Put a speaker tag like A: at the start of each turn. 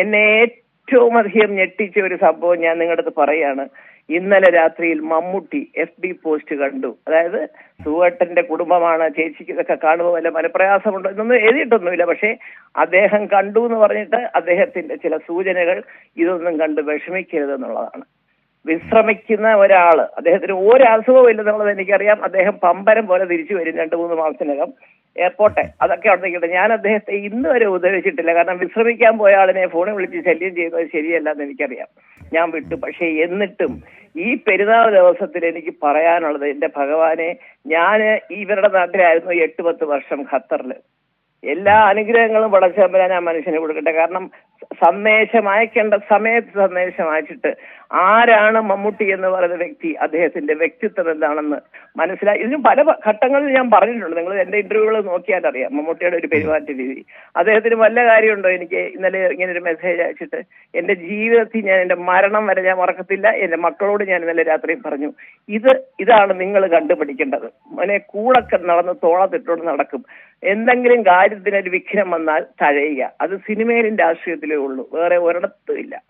A: എന്നെ ഏറ്റവും അധികം ഞെട്ടിച്ച ഒരു സംഭവം ഞാൻ നിങ്ങളുടെ അടുത്ത് പറയാണ്. ഇന്നലെ രാത്രിയിൽ മമ്മൂട്ടി എഫ് ബി പോസ്റ്റ് കണ്ടു. അതായത് സുവേട്ടന്റെ കുടുംബമാണ് ചേച്ചിക്ക് ഇതൊക്കെ കാണുമ്പോൾ വല്ല മനപ്രയാസമുണ്ടോ എന്നൊന്നും എഴുതിയിട്ടൊന്നുമില്ല. പക്ഷേ അദ്ദേഹം കണ്ടു എന്ന് പറഞ്ഞിട്ട് അദ്ദേഹത്തിന്റെ ചില സൂചനകൾ ഇതൊന്നും കണ്ട് വിഷമിക്കരുത് എന്നുള്ളതാണ്. വിശ്രമിക്കുന്ന ഒരാൾ അദ്ദേഹത്തിന് ഒരു അസുഖവും ഇല്ലെന്നുള്ളത് എനിക്കറിയാം. അദ്ദേഹം പമ്പരം പോലെ തിരിച്ചു വരും രണ്ടു മൂന്ന് മാസത്തിനകം. എയർപോർട്ടെ അതൊക്കെ അവിടെ നിൽക്കട്ടെ. ഞാൻ അദ്ദേഹത്തെ ഇന്ന് വരെ ഉപദ്രവിച്ചിട്ടില്ല കാരണം വിശ്രമിക്കാൻ പോയ ആളിനെ ഫോണിൽ വിളിച്ച് ശല്യം ചെയ്യുന്നത് ശരിയല്ല എന്ന് എനിക്കറിയാം. ഞാൻ വിട്ടു. പക്ഷേ എന്നിട്ടും ഈ പെരുന്നാൾ ദിവസത്തിൽ എനിക്ക് പറയാനുള്ളത് എന്റെ ഭഗവാനെ ഞാൻ ഇവരുടെ നാട്ടിലായിരുന്നു എട്ട് പത്ത് വർഷം ഖത്തറിൽ എല്ലാ അനുഗ്രഹങ്ങളും പടച്ചമ്പരാൻ ആ മനുഷ്യന് കൊടുക്കട്ടെ. കാരണം സന്ദേശം അയക്കേണ്ട സമയത്ത് സന്ദേശം അയച്ചിട്ട് ആരാണ് മമ്മൂട്ടി എന്ന് പറയുന്ന വ്യക്തി? അദ്ദേഹത്തിന്റെ വ്യക്തിത്വം എന്താണെന്ന് മനസ്സിലായി. ഇതിന് പല ഘട്ടങ്ങളിൽ ഞാൻ പറഞ്ഞിട്ടുണ്ട്. നിങ്ങൾ എന്റെ ഇന്റർവ്യൂകൾ നോക്കിയാൽ അറിയാം. മമ്മൂട്ടിയുടെ ഒരു പെരുമാറ്റ രീതി. അദ്ദേഹത്തിന് വല്ല കാര്യമുണ്ടോ എനിക്ക്? ഇന്നലെ ഇങ്ങനെ ഒരു മെസ്സേജ് അയച്ചിട്ട് എന്റെ ജീവിതത്തിൽ ഞാൻ എന്റെ മരണം വരെ ഞാൻ മറക്കത്തില്ല. എന്റെ മക്കളോട് ഞാൻ ഇന്നലെ രാത്രി പറഞ്ഞു ഇത് ഇതാണ് നിങ്ങൾ കണ്ടുപിടിക്കേണ്ടത്. മോനെ കൂടൊക്കെ നടന്ന് തോളത്തിട്ടോട് നടക്കും. എന്തെങ്കിലും കാര്യത്തിന് ഒരു വിഘ്നം വന്നാൽ തഴയുക. അത് സിനിമയിലും രാഷ്ട്രീയത്തിലേ ഉള്ളൂ. വേറെ ഒരിടത്തും ഇല്ല.